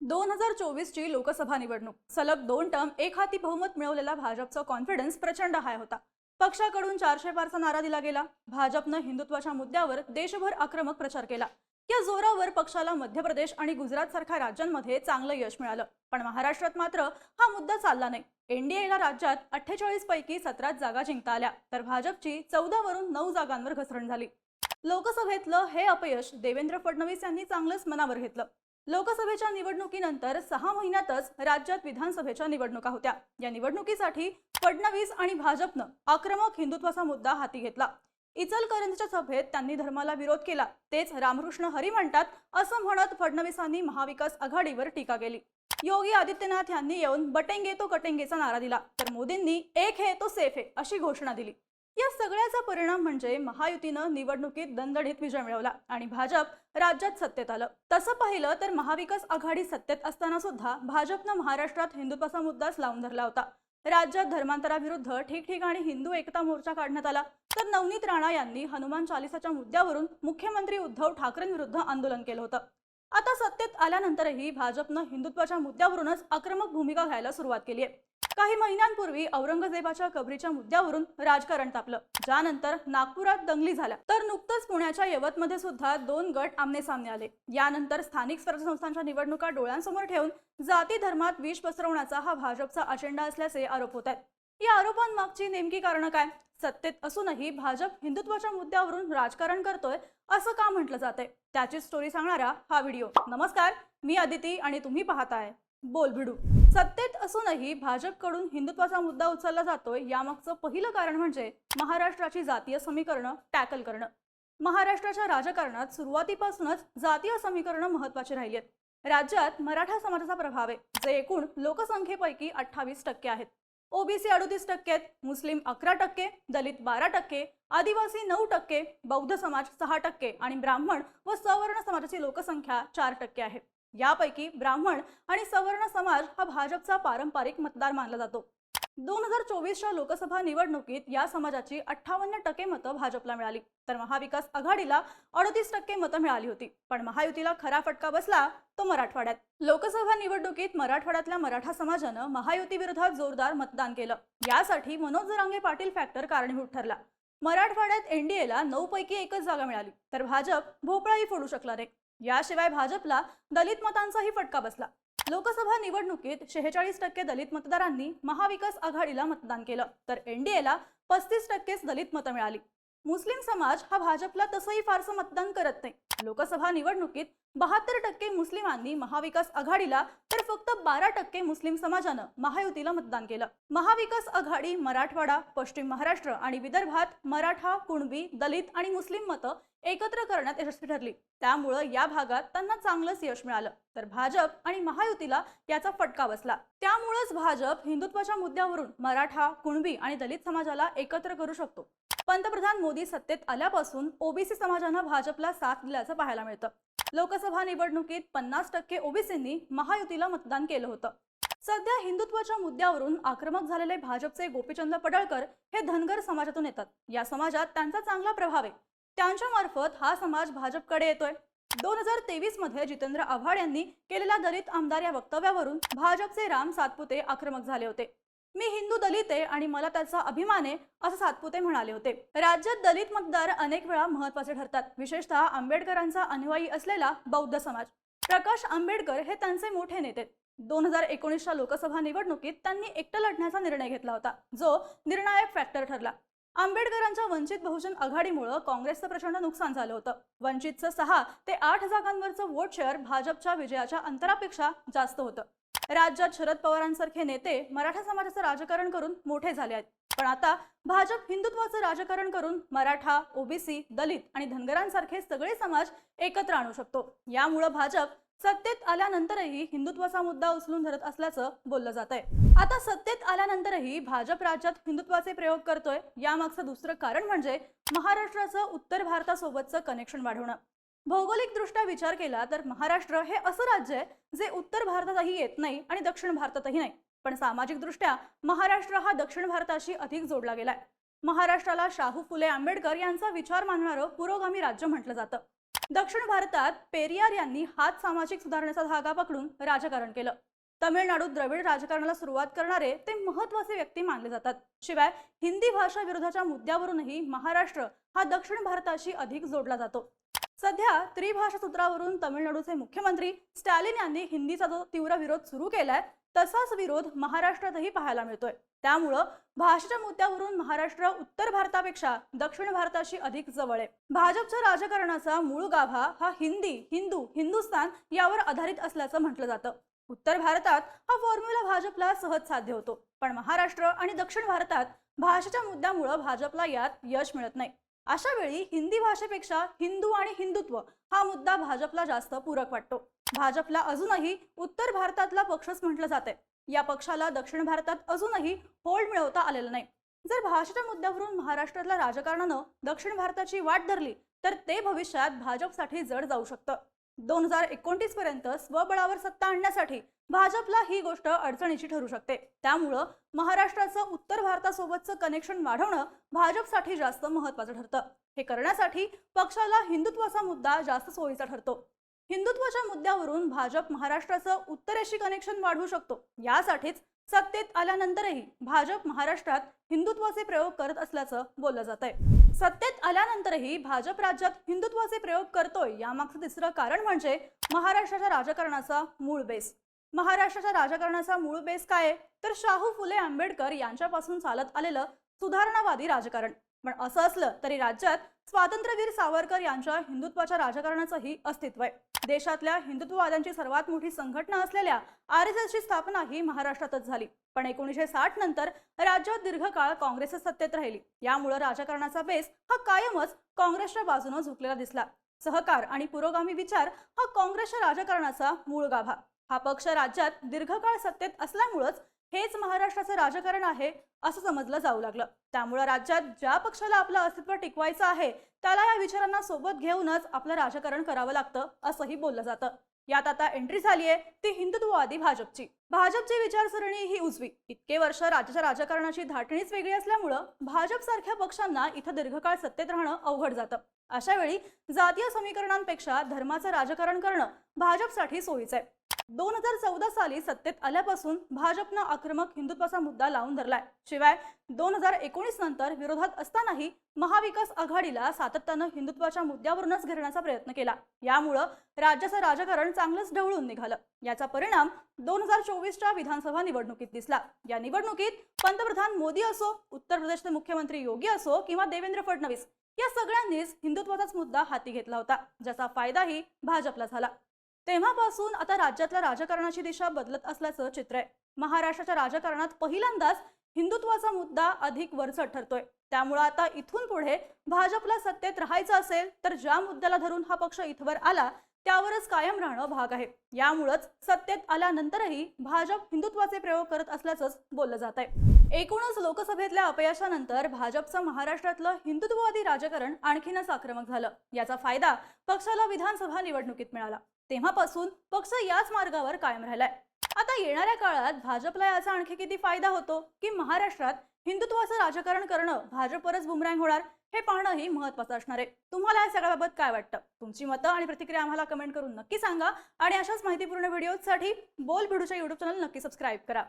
दोन हजार चोवीस ची लोकसभा निवडणूक. सलग दोन टर्म एक हाती बहुमत मिळवलेला भाजपचा कॉन्फिडन्स प्रचंड हाय होता. पक्षाकडून चारशे पारचा नारा दिला गेला. भाजपनं हिंदुत्वाच्या मुद्द्यावर देशभर आक्रमक प्रचार केला. या जोरावर पक्षाला मध्य प्रदेश आणि गुजरात सारख्या राज्यांमध्ये चांगलं यश मिळालं. पण महाराष्ट्रात मात्र हा मुद्दा चालला नाही. एनडीएला राज्यात अठ्ठेचाळीस पैकी सतराच जागा जिंकता आल्या. तर भाजपची चौदा वरून नऊ जागांवर घसरण झाली. लोकसभेतलं हे अपयश देवेंद्र फडणवीस यांनी चांगलंच मनावर घेतलं. लोकसभेच्या निवडणुकीनंतर सहा महिन्यातच राज्यात विधानसभेच्या निवडणुका होत्या. या निवडणुकीसाठी फडणवीस आणि भाजपनं आक्रमक हिंदुत्वाचा मुद्दा हाती घेतला. इचलकरंजीच्या सभेत त्यांनी धर्माला विरोध केला. तेच रामकृष्ण हरी म्हणतात असं म्हणत फडणवीसांनी महाविकास आघाडीवर टीका केली. योगी आदित्यनाथ यांनी येऊन बटेंगे तो कटेंगेचा नारा दिला. तर मोदींनी एक हे तो सेफ आहे अशी घोषणा दिली. या सगळ्याचा परिणाम म्हणजे महायुतीनं निवडणुकीत दणदणीत विजय मिळवला आणि भाजप राज्यात सत्तेत आलं. तसं पाहिलं तर महाविकास आघाडी सत्तेत असताना सुद्धा भाजपनं महाराष्ट्रात हिंदुत्वाचा मुद्दाच लावून धरला होता. राज्यात धर्मांतराविरुद्ध ठिकठिकाणी हिंदू एकता मोर्चा काढण्यात आला तर नवनीत राणा यांनी हनुमान चालिसाच्या मुद्द्यावरून मुख्यमंत्री उद्धव ठाकरेंविरुद्ध आंदोलन केलं होतं. आता सत्तेत आल्यानंतरही भाजपनं हिंदुत्वाच्या मुद्द्यावरूनच आक्रमक भूमिका घ्यायला सुरुवात केली आहे. काही महिन्यांपूर्वी औरंगजेबाच्या कबरीच्या मुद्द्यावरून राजकारण तापलं. ज्यानंतर नागपुरात दंगली झाल्या. तर नुकतंच पुण्याच्या यवतमध्ये सुद्धा दोन गट आमने सामने आले. यानंतर स्थानिक स्वराज्य संस्थांच्या निवडणुका डोळ्यांसमोर ठेवून जाती धर्मात विष पसरवण्याचा हा भाजपचा अजेंडा असल्याचे आरोप होत आहेत. या आरोपांमागची नेमकी कारणं काय? सत्तेत असूनही भाजप हिंदुत्वाच्या मुद्द्यावरून राजकारण करतोय असं का म्हटलं जातंय? त्याची स्टोरी सांगणारा हा व्हिडिओ नमस्कार मी अदिती आणि तुम्ही पाहताय बोल भिडू सत्तेत असूनही भाजपकडून हिंदुत्वाचा मुद्दा उचलला जातोय. यामागचं पहिलं कारण म्हणजे महाराष्ट्राची जातीय समीकरणं टॅकल करणं. महाराष्ट्राच्या राजकारणात सुरुवातीपासूनच जातीय समीकरणं महत्वाची राहिली आहेत राज्यात मराठा समाजाचा प्रभाव आहे जे एकूण लोकसंख्येपैकी अठ्ठावीस टक्के आहेत. ओबीसी अडोतीस टक्के आहेत मुस्लिम अकरा टक्के दलित बारा टक्के आदिवासी नऊ टक्के बौद्ध समाज सहा टक्के आणि ब्राह्मण व सवर्ण समाजाची लोकसंख्या चार टक्के आहे. यापैकी ब्राह्मण आणि सवर्ण समाज हा भाजपचा पारंपरिक मतदार मानला जातो. दोन हजार चोवीसच्या लोकसभा निवडणुकीत या समाजाची अठ्ठावन्न टक्के मतं भाजपला मिळाली. तर महाविकास आघाडीला अडतीस टक्के मतं मिळाली होती. पण महायुतीला खरा फटका बसला तो मराठवाड्यात. लोकसभा निवडणुकीत मराठवाड्यातल्या मराठा समाजानं महायुतीविरोधात जोरदार मतदान केलं. यासाठी मनोज जरांगे पाटील फॅक्टर कारणीभूत ठरला. मराठवाड्यात एनडीएला नऊ पैकी एकच जागा मिळाली. तर भाजप भोपळाही फोडू शकला नाही. याशिवाय भाजपला दलित मतांचाही फटका बसला. लोकसभा निवडणुकीत शेहेचाळीस टक्के दलित मतदारांनी महाविकास आघाडीला मतदान केलं तर एनडीएला पस्तीस टक्केच दलित मतं मिळाली. मुस्लिम समाज हा भाजपला तसंही फारसं मतदान करत नाही. लोकसभा निवडणुकीत बहात्तर टक्के मुस्लिमांनी महाविकास आघाडीला तर फक्त बारा टक्के मुस्लिम समाजानं महायुतीला मतदान केलं. महाविकास आघाडी मराठवाडा पश्चिम महाराष्ट्र आणि विदर्भात मराठा कुणबी दलित आणि मुस्लिम मतं एकत्र करण्यात यशस्वी ठरली. त्यामुळं या भागात त्यांना चांगलंच यश मिळालं. तर भाजप आणि महायुतीला याचा फटका बसला. त्यामुळंच भाजप हिंदुत्वाच्या मुद्द्यावरून मराठा कुणबी आणि दलित समाजाला एकत्र करू शकतो. पंतप्रधान मोदी सत्तेत आल्यापासून ओबीसी समाजानं भाजपला साथ दिल्याचं पाहायला मिळतं. लोकसभा निवडणुकीत पन्नास टक्के ओबीसींनी महायुतीला मतदान केलं होतं. सध्या हिंदुत्वाच्या मुद्द्यावरून आक्रमक झालेले भाजपचे गोपीचंद पडळकर हे धनगर समाजातून येतात. या समाजात त्यांचा चांगला प्रभाव आहे. त्यांच्या मार्फत हा समाज भाजपकडे येतोय. दोन हजार तेवीसमध्ये जितेंद्र आव्हाड यांनी केलेल्या दलित आमदार या वक्तव्यावरून भाजपचे राम सातपुते आक्रमक झाले होते. मी हिंदू दलित आहे आणि मला त्याचा अभिमान आहे असं सातपुते म्हणाले होते. राज्यात दलित मतदार अनेक वेळा महत्त्वाचे ठरतात. विशेषतः आंबेडकरांचा अनुयायी असलेला बौद्ध समाज. प्रकाश आंबेडकर हे त्यांचे मोठे नेते. दोन हजार एकोणीसच्या लोकसभा निवडणुकीत त्यांनी एकटं लढण्याचा निर्णय घेतला होता जो निर्णायक फॅक्टर ठरला. आंबेडकरांच्या वंचित बहुजन आघाडीमुळे काँग्रेसचं प्रचंड नुकसान झालं होतं. वंचितचं सहा ते आठ जागांवरचं वोट शेअर भाजपच्या विजयाच्या अंतरापेक्षा जास्त होतं. राज्यात शरद पवारांसारखे नेते मराठा समाजाचं राजकारण करून मोठे झाले आहेत. पण आता भाजप हिंदुत्वाचं राजकारण करून मराठा ओबीसी दलित आणि धनगरांसारखे सगळे समाज एकत्र आणू शकतो. यामुळं भाजप सत्तेत आल्यानंतरही हिंदुत्वाचा मुद्दा उचलून धरत असल्याचं बोललं जात आहे. आता सत्तेत आल्यानंतरही भाजप राज्यात हिंदुत्वाचे प्रयोग करतोय यामागचं दुसरं कारण म्हणजे महाराष्ट्राचं उत्तर भारतासोबतचं कनेक्शन वाढवणं. भौगोलिक दृष्ट्या विचार केला तर महाराष्ट्र हे असं राज्य आहे जे उत्तर भारतातही येत नाही आणि दक्षिण भारतातही नाही. पण सामाजिक दृष्ट्या महाराष्ट्र हा दक्षिण भारताशी अधिक जोडला गेलाय महाराष्ट्राला शाहू फुले आंबेडकर यांचा विचार मानणारं पुरोगामी राज्य म्हटलं जातं. दक्षिण भारतात पेरियार यांनी हात सामाजिक सुधारणेचा धागा पकडून राजकारण केलं. तमिळनाडूत द्रविड राजकारणाला सुरुवात करणारे ते महत्त्वाचे व्यक्ती मानले जातात. शिवाय हिंदी भाषा विरोधाच्या मुद्द्यावरूनही महाराष्ट्र हा दक्षिण भारताशी अधिक जोडला जातो. सध्या त्रिभाषा सूत्रावरून तमिळनाडूचे मुख्यमंत्री स्टॅलिन यांनी हिंदीचा जो तीव्र विरोध सुरू केलाय तसाच विरोध महाराष्ट्रातही पाहायला मिळतोय. त्यामुळं भाषेच्या मुद्द्यावरून महाराष्ट्र उत्तर भारतापेक्षा दक्षिण भारताशी अधिक जवळ आहे. भाजपच्या राजकारणाचा मूळ गाभा हा हिंदी हिंदू हिंदुस्थान यावर आधारित असल्याचं म्हटलं जातं. उत्तर भारतात हा फॉर्म्युला भाजपला सहज साध्य होतो पण महाराष्ट्र आणि दक्षिण भारतात भाषेच्या मुद्द्यामुळं भाजपला यात यश मिळत नाही. अशा वेळी हिंदी भाषेपेक्षा हिंदू आणि हिंदुत्व हा मुद्दा भाजपला जास्त पूरक वाटतो. भाजपला अजूनही उत्तर भारतातला पक्षच म्हटलं जाते या पक्षाला दक्षिण भारतात अजूनही होल्ड मिळवता आलेलं नाही. जर भाषेच्या मुद्द्यावरून महाराष्ट्रातल्या राजकारणानं दक्षिण भारताची वाट धरली तर ते भविष्यात भाजपसाठी जड जाऊ शकतं. दोन हजार एकोणतीस पर्यंत स्वबळावर सत्ता आणण्यासाठी भाजपला ही गोष्ट अडचणीची ठरू शकते. त्यामुळं महाराष्ट्राचं उत्तर भारतासोबतचं कनेक्शन वाढवणं भाजपसाठी जास्त महत्वाचं ठरतं. हे करण्यासाठी पक्षाला हिंदुत्वाचा मुद्दा जास्त सोयीचा ठरतो. हिंदुत्वाच्या मुद्द्यावरून भाजप महाराष्ट्राचं उत्तरेशी कनेक्शन वाढवू शकतो. यासाठीच सत्तेत आल्यानंतरही भाजप महाराष्ट्रात हिंदुत्वाचे प्रयोग करत असल्याचं बोललं जात आहे सत्तेत आल्यानंतरही भाजप राज्यात हिंदुत्वाचे प्रयोग करतोय यामागचं तिसरं कारण म्हणजे महाराष्ट्राच्या राजकारणाचा मूळ बेस. महाराष्ट्राच्या राजकारणाचा मूळ बेस काय तर शाहू फुले आंबेडकर यांच्यापासून चालत आलेलं सुधारणावादी राजकारण. पण असं असलं तरी राज्यात स्वातंत्र्यवीर सावरकर यांच्या हिंदुत्वाच्या राजकारणाचंही अस्तित्व आहे. देशातल्या हिंदुत्ववाद्यांची सर्वात मोठी संघटना असलेल्या आर एस एसची स्थापना ही महाराष्ट्रातच झाली. पण एकोणीसशे साठ नंतर राज्यात दीर्घकाळ काँग्रेस सत्तेत राहिली. यामुळं राजकारणाचा बेस हा कायमच काँग्रेसच्या बाजूने झुकलेला दिसला. सहकार आणि पुरोगामी विचार हा काँग्रेसच्या राजकारणाचा मूळ गाभा. हा पक्ष राज्यात दीर्घकाळ सत्तेत असल्यामुळंच हेच महाराष्ट्राचं राजकारण आहे असं समजलं जाऊ लागलं. त्यामुळं राज्यात ज्या पक्षाला आपलं अस्तित्व टिकवायचं आहे त्याला या विचारांना सोबत घेऊनच आपलं राजकारण करावं लागतं असंही बोललं जातं. यात आता एंट्री झालीय ती हिंदुत्ववादी भाजपची. भाजपची विचारसरणी ही उजवी. इतके वर्ष राज्याच्या राजकारणाची धाटणीच वेगळी असल्यामुळं भाजप सारख्या पक्षांना इथं दीर्घकाळ सत्तेत राहणं अवघड जातं. अशा वेळी जातीय समीकरणांपेक्षा धर्माचं राजकारण करणं भाजपसाठी सोयीचं आहे. दोन हजार चौदा साली सत्तेत आल्यापासून भाजपनं आक्रमक हिंदुत्वाचा मुद्दा लावून धरलाय. शिवाय दोन हजार एकोणीस नंतर विरोधात असतानाही महाविकास आघाडीला सातत्यानं हिंदुत्वाच्या मुद्द्यावरूनच घेरण्याचा प्रयत्न केला. यामुळं राज्याचं राजकारण चांगलंच ढवळून निघालं. याचा परिणाम दोन हजार चोवीसच्या विधानसभा निवडणुकीत दिसला. या निवडणुकीत पंतप्रधान मोदी असो उत्तर प्रदेशचे मुख्यमंत्री योगी असो किंवा देवेंद्र फडणवीस या सगळ्यांनीच हिंदुत्वाचाच मुद्दा हाती घेतला होता ज्याचा फायदाही भाजपला झाला. तेव्हापासून आता राज्यातल्या राजकारणाची दिशा बदलत असल्याचं चित्र आहे. महाराष्ट्राच्या राजकारणात पहिल्यांदाच हिंदुत्वाचा मुद्दा अधिक वरचढ ठरतोय. त्यामुळं आता इथून पुढे भाजपला सत्तेत राहायचं असेल तर ज्या मुद्द्याला धरून हा पक्ष इथवर आला त्यावरच कायम राहणं भाग आहे. यामुळंच सत्तेत आल्यानंतरही भाजप हिंदुत्वाचे प्रयोग करत असल्याचंच बोललं जात आहे एकूणच लोकसभेतल्या अपयशानंतर भाजपचं महाराष्ट्रातलं हिंदुत्ववादी राजकारण आणखीनच आक्रमक झालं. याचा फायदा पक्षाला विधानसभा निवडणुकीत मिळाला. तेव्हापासून पक्ष याच मार्गावर कायम राहिलाय. आता येणाऱ्या काळात भाजपला याचा आणखी किती फायदा होतो की महाराष्ट्रात हिंदुत्वाचं राजकारण करणं भाजपवरच बुमरँग होणार? हे पाहणंही महत्वाचं असणार आहे. तुम्हाला या सगळ्याबाबत काय वाटतं? तुमची मतं आणि प्रतिक्रिया आम्हाला कमेंट करून नक्की सांगा. आणि अशाच माहितीपूर्ण व्हिडिओसाठी बोल भिडूच्या युट्यूब चॅनल नक्की सबस्क्राईब करा.